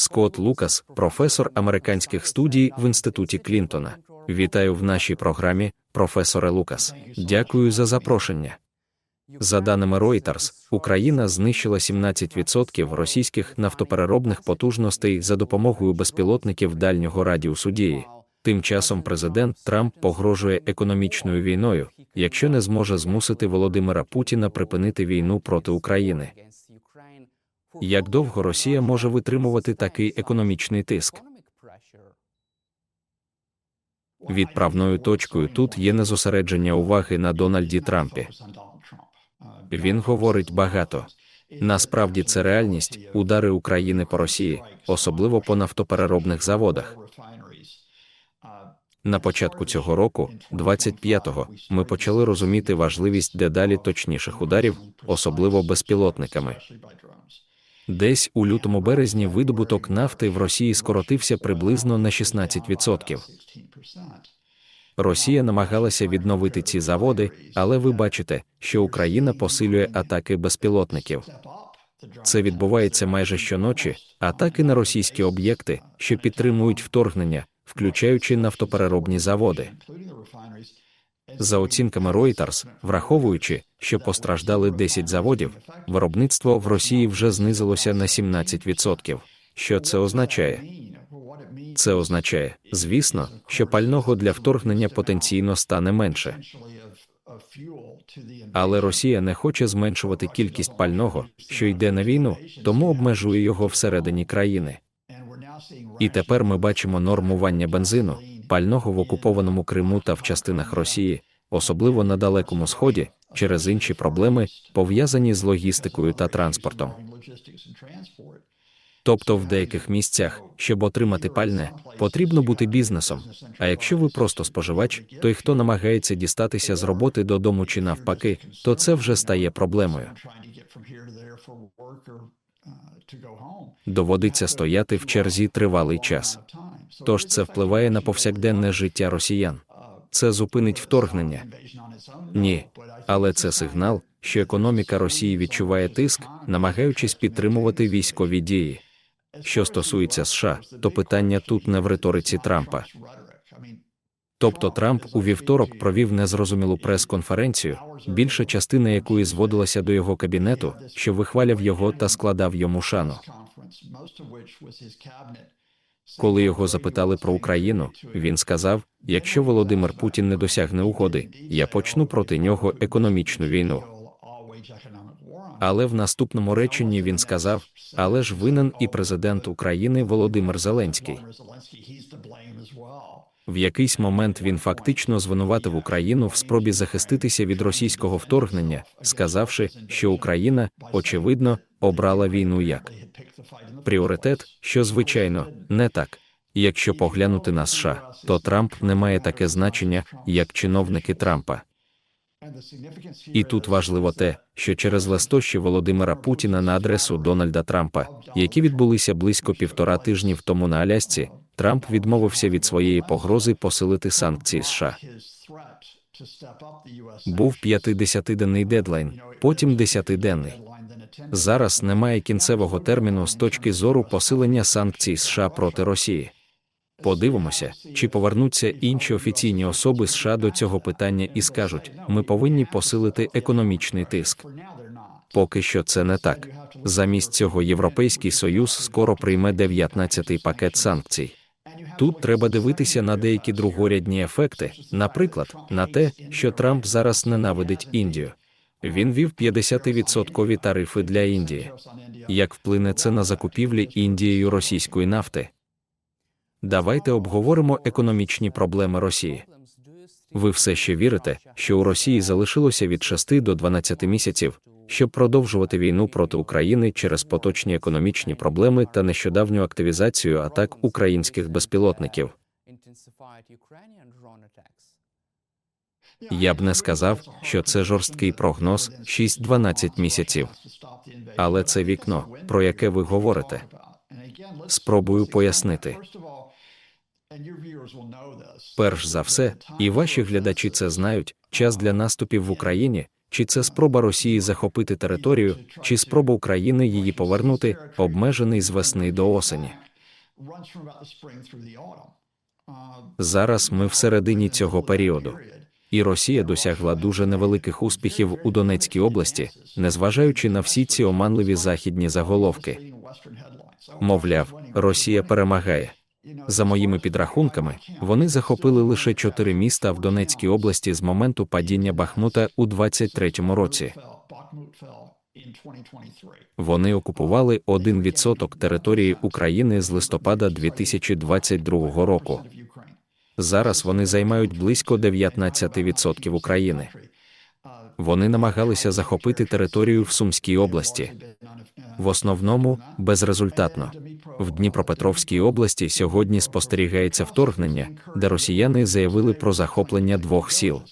Скотт Лукас, професор американських студій в інституті Клінтона. Вітаю в нашій програмі, професоре Лукас. Дякую за запрошення. За даними Reuters, Україна знищила 17% російських нафтопереробних потужностей за допомогою безпілотників дальнього радіусу дії. Тим часом президент Трамп погрожує економічною війною, якщо не зможе змусити Володимира Путіна припинити війну проти України. Як довго Росія може витримувати такий економічний тиск? Відправною точкою тут є не зосередження уваги на Дональді Трампі. Він говорить багато. Насправді це реальність, удари України по Росії, особливо по нафтопереробних заводах. На початку цього року, 25-го, ми почали розуміти важливість дедалі точніших ударів, особливо безпілотниками. Десь у лютому березні видобуток нафти в Росії скоротився приблизно на 16%. Росія намагалася відновити ці заводи, але ви бачите, що Україна посилює атаки безпілотників. Це відбувається майже щоночі, атаки на російські об'єкти, що підтримують вторгнення, включаючи нафтопереробні заводи. За оцінками Reuters, враховуючи, що постраждали 10 заводів, виробництво в Росії вже знизилося на 17%. Що це означає? Це означає, звісно, що пального для вторгнення потенційно стане менше. Але Росія не хоче зменшувати кількість пального, що йде на війну, тому обмежує його всередині країни. І тепер ми бачимо нормування бензину, пального в окупованому Криму та в частинах Росії, особливо на Далекому Сході, через інші проблеми, пов'язані з логістикою та транспортом. Тобто в деяких місцях, щоб отримати пальне, потрібно бути бізнесом. А якщо ви просто споживач, той, хто намагається дістатися з роботи додому чи навпаки, то це вже стає проблемою. Доводиться стояти в черзі тривалий час. Тож це впливає на повсякденне життя росіян. Це зупинить вторгнення. Ні, але це сигнал, що економіка Росії відчуває тиск, намагаючись підтримувати військові дії. Що стосується США, то питання тут не в риториці Трампа. Тобто Трамп у вівторок провів незрозумілу прес-конференцію, більша частина якої зводилася до його кабінету, що вихваляв його та складав йому шану. Коли його запитали про Україну, він сказав: якщо Володимир Путін не досягне угоди, я почну проти нього економічну війну. Але в наступному реченні він сказав: але ж винен і президент України Володимир Зеленський. В якийсь момент він фактично звинуватив Україну в спробі захиститися від російського вторгнення, сказавши, що Україна, очевидно, обрала війну як пріоритет, що звичайно не так. Якщо поглянути на США, то Трамп не має таке значення, як чиновники Трампа. І тут важливо те, що через листощі Володимира Путіна на адресу Дональда Трампа, які відбулися близько півтора тижнів тому на Алясці, Трамп відмовився від своєї погрози посилити санкції США. Був 50-денний дедлайн, потім 10-денний. Зараз немає кінцевого терміну з точки зору посилення санкцій США проти Росії. Подивимося, чи повернуться інші офіційні особи США до цього питання і скажуть: ми повинні посилити економічний тиск. Поки що це не так. Замість цього Європейський Союз скоро прийме 19-й пакет санкцій. Тут треба дивитися на деякі другорядні ефекти, наприклад, на те, що Трамп зараз ненавидить Індію. Він вів 50-відсоткові тарифи для Індії. Як вплине це на закупівлі Індією російської нафти? Давайте обговоримо економічні проблеми Росії. Ви все ще вірите, що у Росії залишилося від 6 до 12 місяців, щоб продовжувати війну проти України через поточні економічні проблеми та нещодавню активізацію атак українських безпілотників. Я б не сказав, що це жорсткий прогноз 6-12 місяців. Але це вікно, про яке ви говорите. Спробую пояснити. Перш за все, і ваші глядачі це знають, час для наступів в Україні, чи це спроба Росії захопити територію, чи спроба України її повернути, обмежений з весни до осені. Зараз ми всередині цього періоду. І Росія досягла дуже невеликих успіхів у Донецькій області, незважаючи на всі ці оманливі західні заголовки. Мовляв, Росія перемагає. За моїми підрахунками, вони захопили лише чотири міста в Донецькій області з моменту падіння Бахмута у 23-му році. Вони окупували 1% території України з листопада 2022 року. Зараз вони займають близько 19% України. Вони намагалися захопити територію в Сумській області. В основному безрезультатно. В Дніпропетровській області сьогодні спостерігається вторгнення, де росіяни заявили про захоплення двох сіл.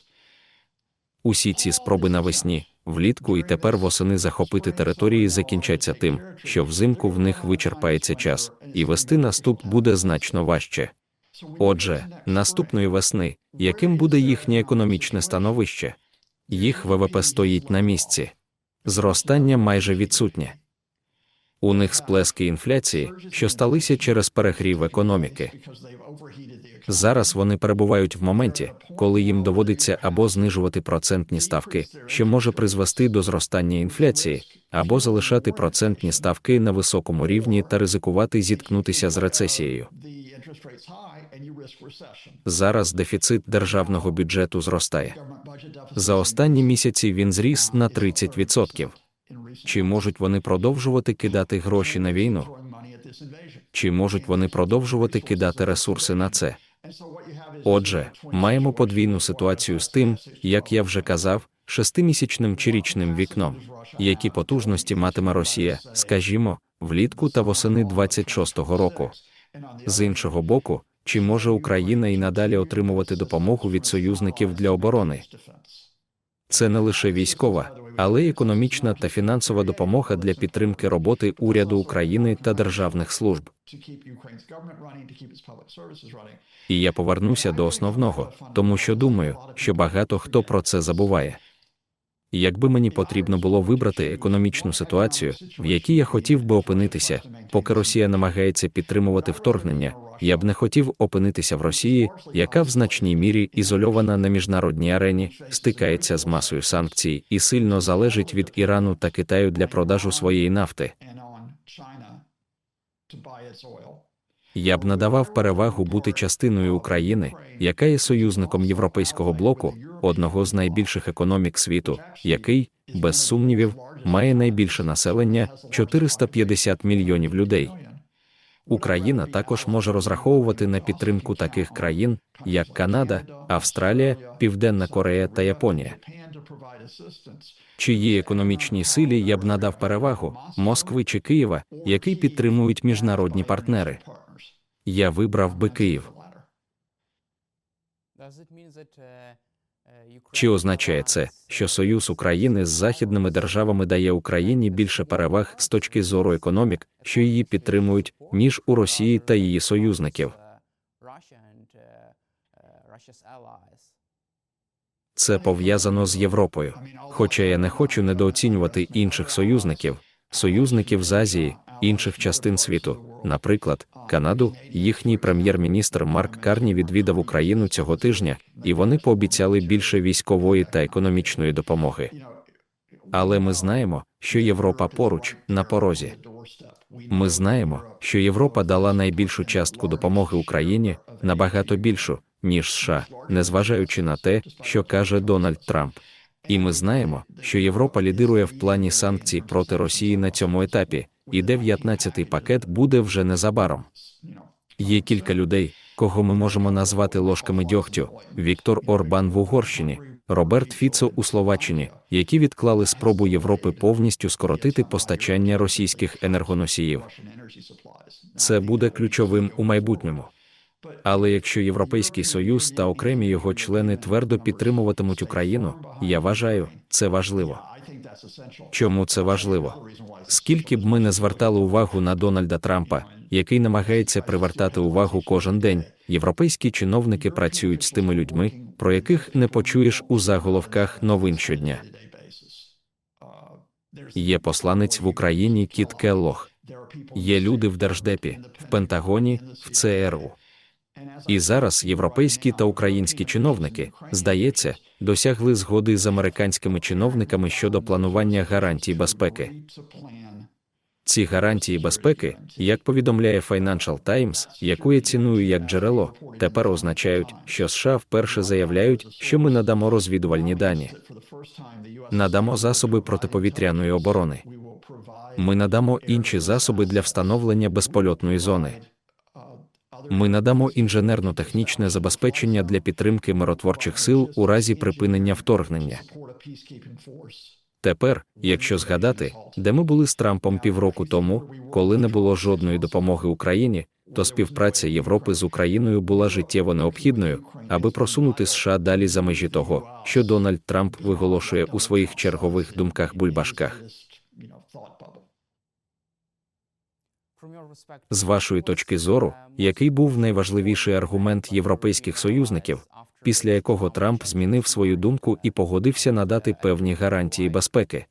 Усі ці спроби навесні, влітку і тепер восени захопити території закінчаться тим, що взимку в них вичерпається час, і вести наступ буде значно важче. Отже, наступної весни, яким буде їхнє економічне становище? Їх ВВП стоїть на місці. Зростання майже відсутнє. У них сплески інфляції, що сталися через перегрів економіки. Зараз вони перебувають в моменті, коли їм доводиться або знижувати процентні ставки, що може призвести до зростання інфляції, або залишати процентні ставки на високому рівні та ризикувати зіткнутися з рецесією. Зараз дефіцит державного бюджету зростає. За останні місяці він зріс на 30%. Чи можуть вони продовжувати кидати гроші на війну? Чи можуть вони продовжувати кидати ресурси на це? Отже, маємо подвійну ситуацію з тим, як я вже казав, шестимісячним чи річним вікном, які потужності матиме Росія, скажімо, влітку та восени 26-го року. З іншого боку, чи може Україна і надалі отримувати допомогу від союзників для оборони? Це не лише військова, але й економічна та фінансова допомога для підтримки роботи уряду України та державних служб. І я повернуся до основного, тому що думаю, що багато хто про це забуває. Якби мені потрібно було вибрати економічну ситуацію, в якій я хотів би опинитися, поки Росія намагається підтримувати вторгнення, я б не хотів опинитися в Росії, яка в значній мірі ізольована на міжнародній арені, стикається з масою санкцій і сильно залежить від Ірану та Китаю для продажу своєї нафти. Я б надавав перевагу бути частиною України, яка є союзником європейського блоку, одного з найбільших економік світу, який, без сумнівів, має найбільше населення 450 мільйонів людей. Україна також може розраховувати на підтримку таких країн, як Канада, Австралія, Південна Корея та Японія. Чиїй економічній силі я б надав перевагу Москви чи Києва, який підтримують міжнародні партнери. Я вибрав би Київ. Чи означає це, що союз України з західними державами дає Україні більше переваг з точки зору економік, що її підтримують, ніж у Росії та її союзників? Це пов'язано з Європою. Хоча я не хочу недооцінювати інших союзників, союзників з Азії, інших частин світу, наприклад, Канаду, їхній прем'єр-міністр Марк Карні відвідав Україну цього тижня, і вони пообіцяли більше військової та економічної допомоги. Але ми знаємо, що Європа поруч на порозі. Ми знаємо, що Європа дала найбільшу частку допомоги Україні набагато більшу, ніж США, незважаючи на те, що каже Дональд Трамп. І ми знаємо, що Європа лідирує в плані санкцій проти Росії на цьому етапі, і 19-й пакет буде вже незабаром. Є кілька людей, кого ми можемо назвати ложками дьогтю: Віктор Орбан в Угорщині, Роберт Фіцо у Словаччині, які відклали спробу Європи повністю скоротити постачання російських енергоносіїв. Це буде ключовим у майбутньому. Але якщо Європейський Союз та окремі його члени твердо підтримуватимуть Україну, я вважаю, це важливо. Чому це важливо? Скільки б ми не звертали увагу на Дональда Трампа, який намагається привертати увагу кожен день, європейські чиновники працюють з тими людьми, про яких не почуєш у заголовках новин щодня. Є посланець в Україні Кіт Келлох. Є люди в Держдепі, в Пентагоні, в ЦРУ. І зараз європейські та українські чиновники, здається, досягли згоди з американськими чиновниками щодо планування гарантій безпеки. Ці гарантії безпеки, як повідомляє Financial Times, яку я ціную як джерело, тепер означають, що США вперше заявляють, що ми надамо розвідувальні дані, надамо засоби протиповітряної оборони. Ми надамо інші засоби для встановлення безпольотної зони. Ми надамо інженерно-технічне забезпечення для підтримки миротворчих сил у разі припинення вторгнення. Тепер, якщо згадати, де ми були з Трампом півроку тому, коли не було жодної допомоги Україні, то співпраця Європи з Україною була життєво необхідною, аби просунути США далі за межі того, що Дональд Трамп виголошує у своїх чергових думках бульбашках. З вашої точки зору, який був найважливіший аргумент європейських союзників, після якого Трамп змінив свою думку і погодився надати певні гарантії безпеки?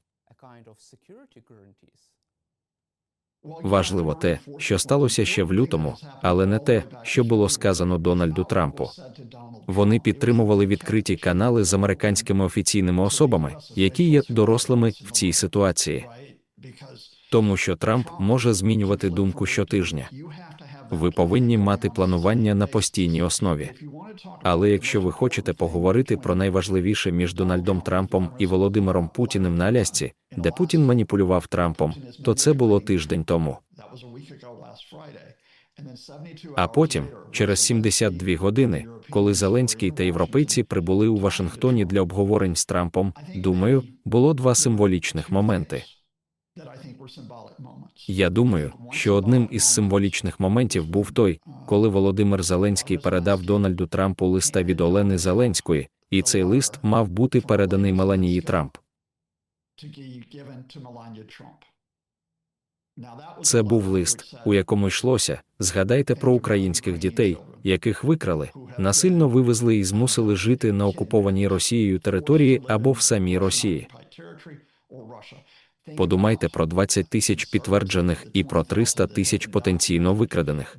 Важливо те, що сталося ще в лютому, але не те, що було сказано Дональду Трампу. Вони підтримували відкриті канали з американськими офіційними особами, які є дорослими в цій ситуації, тому що Трамп може змінювати думку щотижня. Ви повинні мати планування на постійній основі. Але якщо ви хочете поговорити про найважливіше між Дональдом Трампом і Володимиром Путіним на Алясці, де Путін маніпулював Трампом, то це було тиждень тому. А потім, через 72 години, коли Зеленський та європейці прибули у Вашингтоні для обговорень з Трампом, думаю, було два символічних моменти. Я думаю, що одним із символічних моментів був той, коли Володимир Зеленський передав Дональду Трампу листа від Олени Зеленської, і цей лист мав бути переданий Меланії Трамп. Це був лист, у якому йшлося. Згадайте про українських дітей, яких викрали, насильно вивезли і змусили жити на окупованій Росією території або в самій Росії. Подумайте про 20 тисяч підтверджених і про 300 тисяч потенційно викрадених.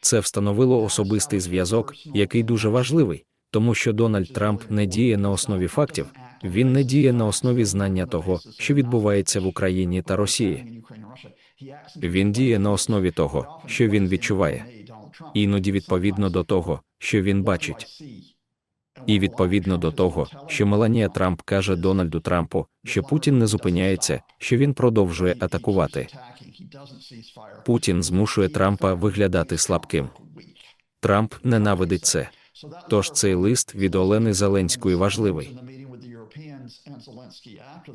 Це встановило особистий зв'язок, який дуже важливий, тому що Дональд Трамп не діє на основі фактів, він не діє на основі знання того, що відбувається в Україні та Росії. Він діє на основі того, що він відчуває, іноді відповідно до того, що він бачить. І відповідно до того, що Меланія Трамп каже Дональду Трампу, що Путін не зупиняється, що він продовжує атакувати. Путін змушує Трампа виглядати слабким. Трамп ненавидить це. Тож цей лист від Олени Зеленської важливий.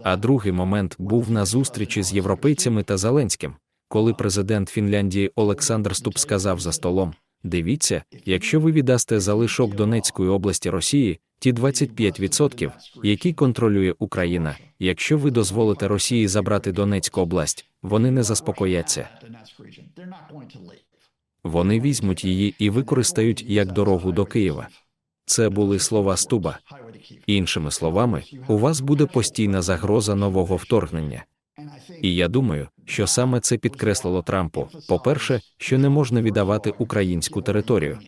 А другий момент був на зустрічі з європейцями та Зеленським, коли президент Фінляндії Олександр Ступ сказав за столом. Дивіться, якщо ви віддасте залишок Донецької області Росії, ті 25%, які контролює Україна, якщо ви дозволите Росії забрати Донецьку область, вони не заспокояться. Вони візьмуть її і використають як дорогу до Києва. Це були слова Стуба. Іншими словами, у вас буде постійна загроза нового вторгнення. І я думаю, що саме це підкреслило Трампу. По-перше, що не можна віддавати українську територію.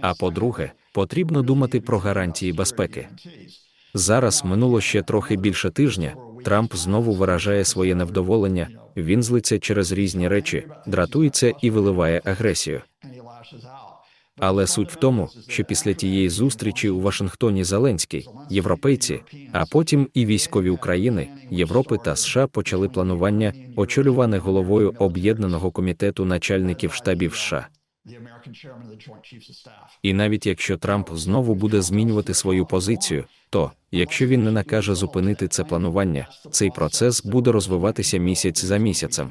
А по-друге, потрібно думати про гарантії безпеки. Зараз минуло ще трохи більше тижня. Трамп знову виражає своє невдоволення. Він злиться через різні речі, дратується і виливає агресію. Але суть в тому, що після тієї зустрічі у Вашингтоні Зеленський, європейці, а потім і військові України, Європи та США почали планування, очолюване головою об'єднаного комітету начальників штабів США. І навіть якщо Трамп знову буде змінювати свою позицію, то якщо він не накаже зупинити це планування, цей процес буде розвиватися місяць за місяцем.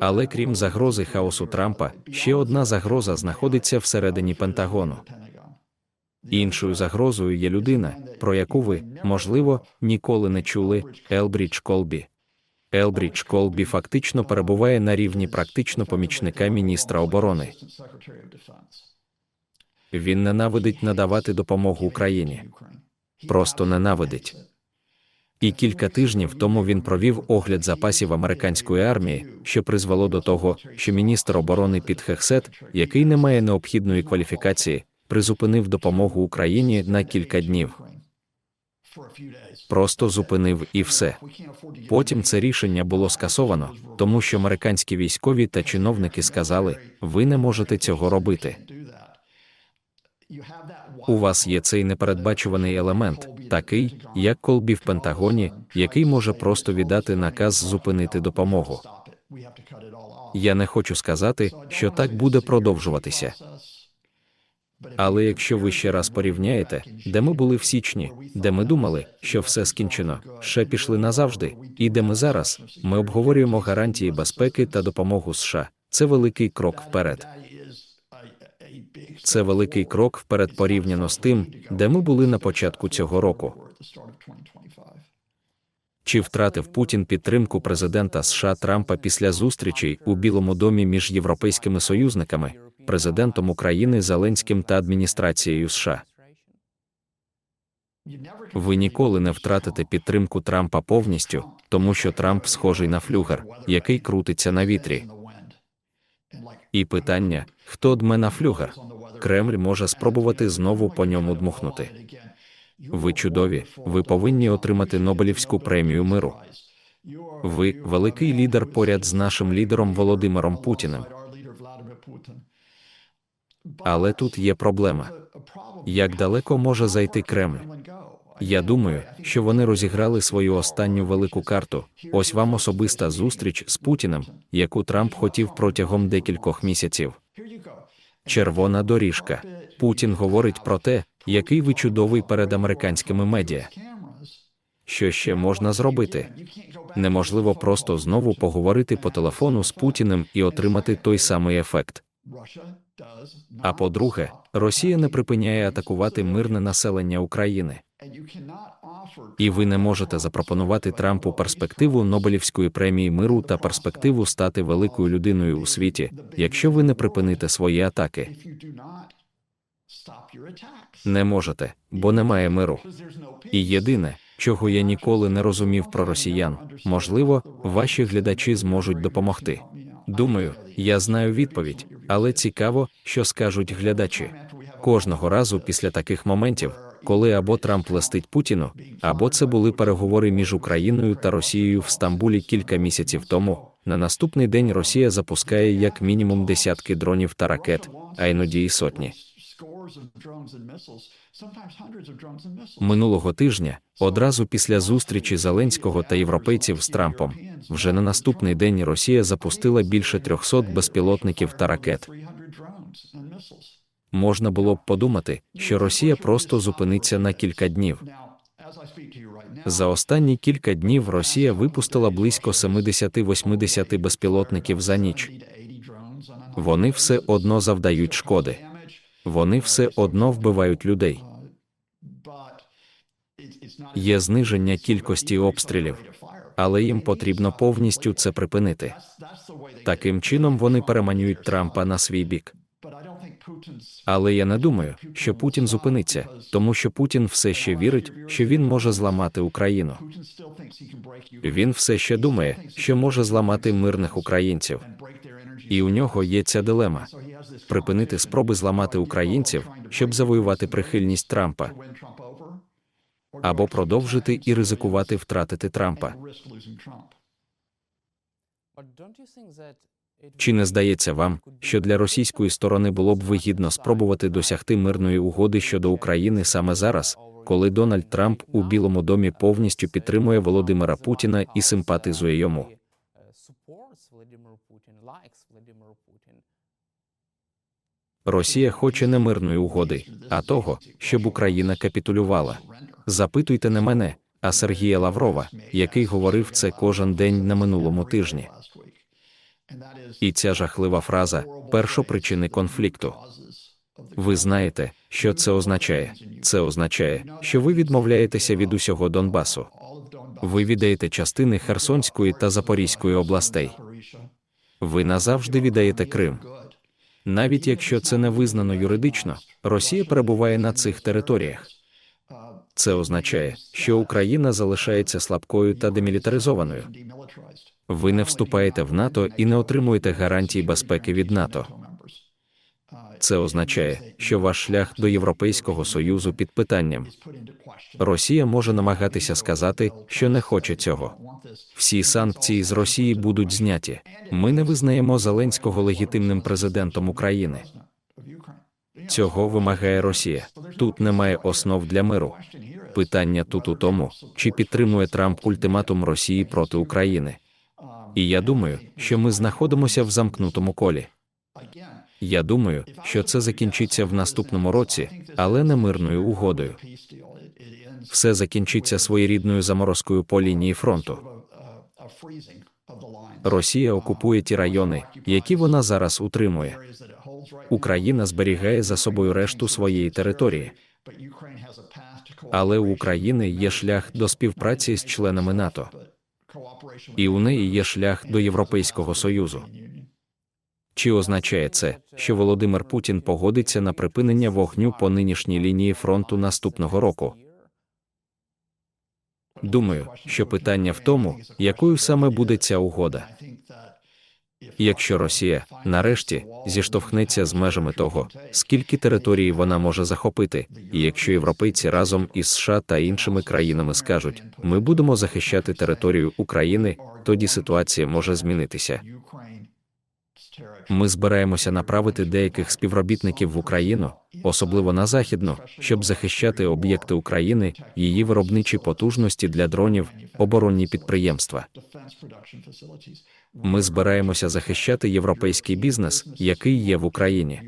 Але крім загрози хаосу Трампа, ще одна загроза знаходиться всередині Пентагону. Іншою загрозою є людина, про яку ви, можливо, ніколи не чули Елбрідж Колбі. Елбрідж Колбі фактично перебуває на рівні практично помічника міністра оборони. Він ненавидить надавати допомогу Україні. Просто ненавидить. І кілька тижнів тому він провів огляд запасів американської армії, що призвело до того, що міністр оборони Піт Хексет, який не має необхідної кваліфікації, призупинив допомогу Україні на кілька днів. Просто зупинив і все. Потім це рішення було скасовано, тому що американські військові та чиновники сказали: ви не можете цього робити. У вас є цей непередбачуваний елемент, такий, як Колбі в Пентагоні, який може просто віддати наказ зупинити допомогу. Я не хочу сказати, що так буде продовжуватися. Але якщо ви ще раз порівняєте, де ми були в січні, де ми думали, що все скінчено, ще пішли назавжди, і де ми зараз, ми обговорюємо гарантії безпеки та допомогу США. Це великий крок вперед. Це великий крок вперед порівняно з тим, де ми були на початку цього року. Чи втратив Путін підтримку президента США Трампа після зустрічей у Білому домі між європейськими союзниками, президентом України Зеленським та адміністрацією США? Ви ніколи не втратите підтримку Трампа повністю, тому що Трамп схожий на флюгер, який крутиться на вітрі. І питання: хто дме на флюгер? Кремль може спробувати знову по ньому дмухнути. Ви чудові, ви повинні отримати Нобелівську премію миру. Ви великий лідер поряд з нашим лідером Володимиром Путіним. Але тут є проблема. Як далеко може зайти Кремль? Я думаю, що вони розіграли свою останню велику карту. Ось вам особиста зустріч з Путіним, яку Трамп хотів протягом декількох місяців. Червона доріжка. Путін говорить про те, який ви чудовий перед американськими медіа. Що ще можна зробити? Неможливо просто знову поговорити по телефону з Путіним і отримати той самий ефект. А по-друге, Росія не припиняє атакувати мирне населення України. І ви не можете запропонувати Трампу перспективу Нобелівської премії миру та перспективу стати великою людиною у світі, якщо ви не припините свої атаки. Не можете, бо немає миру. І єдине, чого я ніколи не розумів про росіян, можливо, ваші глядачі зможуть допомогти. Думаю, я знаю відповідь, але цікаво, що скажуть глядачі. Кожного разу після таких моментів, коли або Трамп листить Путіну, або це були переговори між Україною та Росією в Стамбулі кілька місяців тому. На наступний день Росія запускає як мінімум десятки дронів та ракет, а іноді і сотні. Минулого тижня, одразу після зустрічі Зеленського та європейців з Трампом, вже на наступний день Росія запустила більше 300 безпілотників та ракет. Можна було б подумати, що Росія просто зупиниться на кілька днів. За останні кілька днів Росія випустила близько 70-80 безпілотників за ніч. Вони все одно завдають шкоди. Вони все одно вбивають людей. Є зниження кількості обстрілів, але їм потрібно повністю це припинити. Таким чином вони переманюють Трампа на свій бік. Але я не думаю, що Путін зупиниться, тому що Путін все ще вірить, що він може зламати Україну. Він все ще думає, що може зламати мирних українців. І у нього є ця дилема припинити спроби зламати українців, щоб завоювати прихильність Трампа, або продовжити і ризикувати втратити Трампа. Чи не здається вам, що для російської сторони було б вигідно спробувати досягти мирної угоди щодо України саме зараз, коли Дональд Трамп у Білому домі повністю підтримує Володимира Путіна і симпатизує йому? Росія хоче не мирної угоди, а того, щоб Україна капітулювала. Запитуйте не мене, а Сергія Лаврова, який говорив це кожен день на минулому тижні. І ця жахлива фраза першопричини конфлікту. Ви знаєте, що це означає? Це означає, що ви відмовляєтеся від усього Донбасу. Ви віддаєте частини Херсонської та Запорізької областей. Ви назавжди віддаєте Крим. Навіть якщо це не визнано юридично, Росія перебуває на цих територіях. Це означає, що Україна залишається слабкою та демілітаризованою. Ви не вступаєте в НАТО і не отримуєте гарантій безпеки від НАТО. Це означає, що ваш шлях до Європейського союзу під питанням. Росія може намагатися сказати, що не хоче цього. Всі санкції з Росії будуть зняті. Ми не визнаємо Зеленського легітимним президентом України. Цього вимагає Росія. Тут немає основ для миру. Питання тут у тому, чи підтримує Трамп ультиматум Росії проти України. І я думаю, що ми знаходимося в замкнутому колі. Я думаю, що це закінчиться в наступному році, але не мирною угодою. Все закінчиться своєрідною заморозкою по лінії фронту. Росія окупує ті райони, які вона зараз утримує. Україна зберігає за собою решту своєї території. Але у України є шлях до співпраці з членами НАТО, і у неї є шлях до Європейського Союзу. Чи означає це, що Володимир Путін погодиться на припинення вогню по нинішній лінії фронту наступного року? Думаю, що питання в тому, якою саме буде ця угода. Якщо Росія нарешті зіштовхнеться з межами того, скільки території вона може захопити, і якщо європейці разом із США та іншими країнами скажуть, ми будемо захищати територію України, тоді ситуація може змінитися. Ми збираємося направити деяких співробітників в Україну, особливо на західну, щоб захищати об'єкти України, її виробничі потужності для дронів, оборонні підприємства. Ми збираємося захищати європейський бізнес, який є в Україні.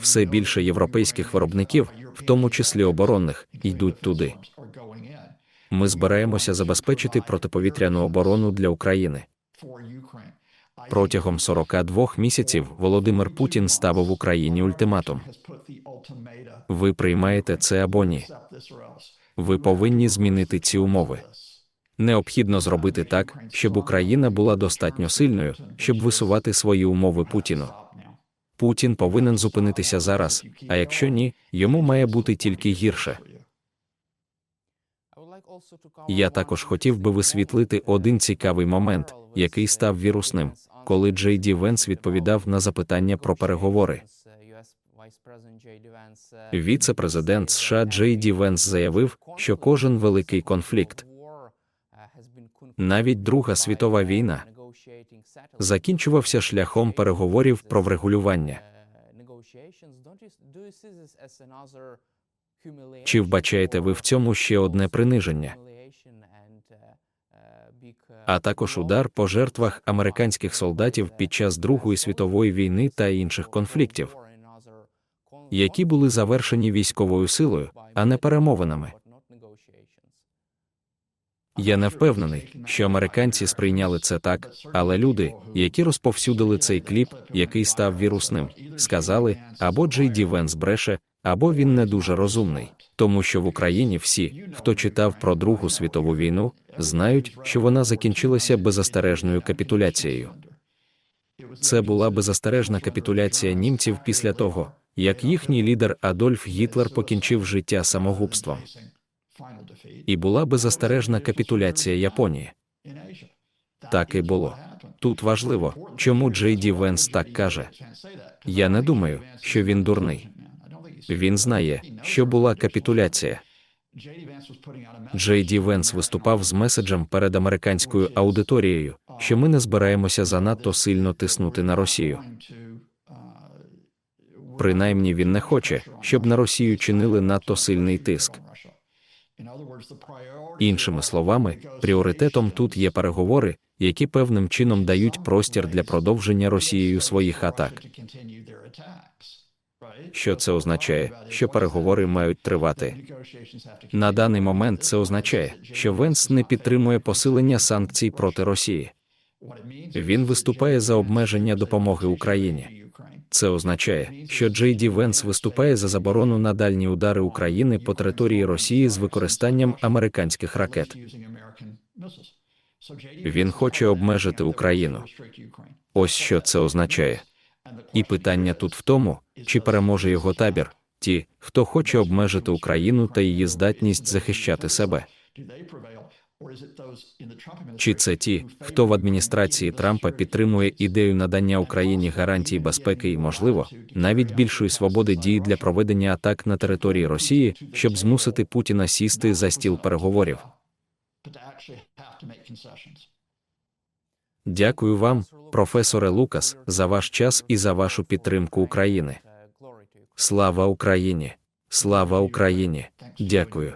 Все більше європейських виробників, в тому числі оборонних, йдуть туди. Ми збираємося забезпечити протиповітряну оборону для України. Протягом 42 місяців Володимир Путін ставив Україні ультиматум. Ви приймаєте це або ні. Ви повинні змінити ці умови. Необхідно зробити так, щоб Україна була достатньо сильною, щоб висувати свої умови Путіну. Путін повинен зупинитися зараз, а якщо ні, йому має бути тільки гірше. Я також хотів би висвітлити один цікавий момент, який став вірусним, коли Джей Ді Венс відповідав на запитання про переговори. Віце-президент США Джей Ді Венс заявив, що кожен великий конфлікт, навіть Друга світова війна, закінчувався шляхом переговорів про врегулювання. Чи вбачаєте ви в цьому ще одне приниження? А також удар по жертвах американських солдатів під час Другої світової війни та інших конфліктів, які були завершені військовою силою, а не перемовинами. Я не впевнений, що американці сприйняли це так, але люди, які розповсюдили цей кліп, який став вірусним, сказали або Джей Ді Венс бреше, або він не дуже розумний, тому що в Україні всі, хто читав про Другу світову війну, знають, що вона закінчилася беззастережною капітуляцією. Це була беззастережна капітуляція німців після того, як їхній лідер Адольф Гітлер покінчив життя самогубством. І була беззастережна капітуляція Японії. Так і було. Тут важливо, чому Джей Ді Венс так каже. Я не думаю, що він дурний. Він знає, що була капітуляція. Джей Ді Венс виступав з меседжем перед американською аудиторією, що ми не збираємося занадто сильно тиснути на Росію. Принаймні він не хоче, щоб на Росію чинили надто сильний тиск. Іншими словами, пріоритетом тут є переговори, які певним чином дають простір для продовження Росією своїх атак. Що це означає, що переговори мають тривати? На даний момент це означає, що Венс не підтримує посилення санкцій проти Росії. Він виступає за обмеження допомоги Україні. Це означає, що Джей Ді Венс виступає за заборону на дальні удари України по території Росії з використанням американських ракет. Він хоче обмежити Україну. Ось що це означає. І питання тут в тому, чи переможе його табір, ті, хто хоче обмежити Україну та її здатність захищати себе. Чи це ті, хто в адміністрації Трампа підтримує ідею надання Україні гарантій безпеки і, можливо, навіть більшої свободи дій для проведення атак на території Росії, щоб змусити Путіна сісти за стіл переговорів? Дякую вам, професоре Лукас, за ваш час і за вашу підтримку України. Слава Україні! Слава Україні! Дякую.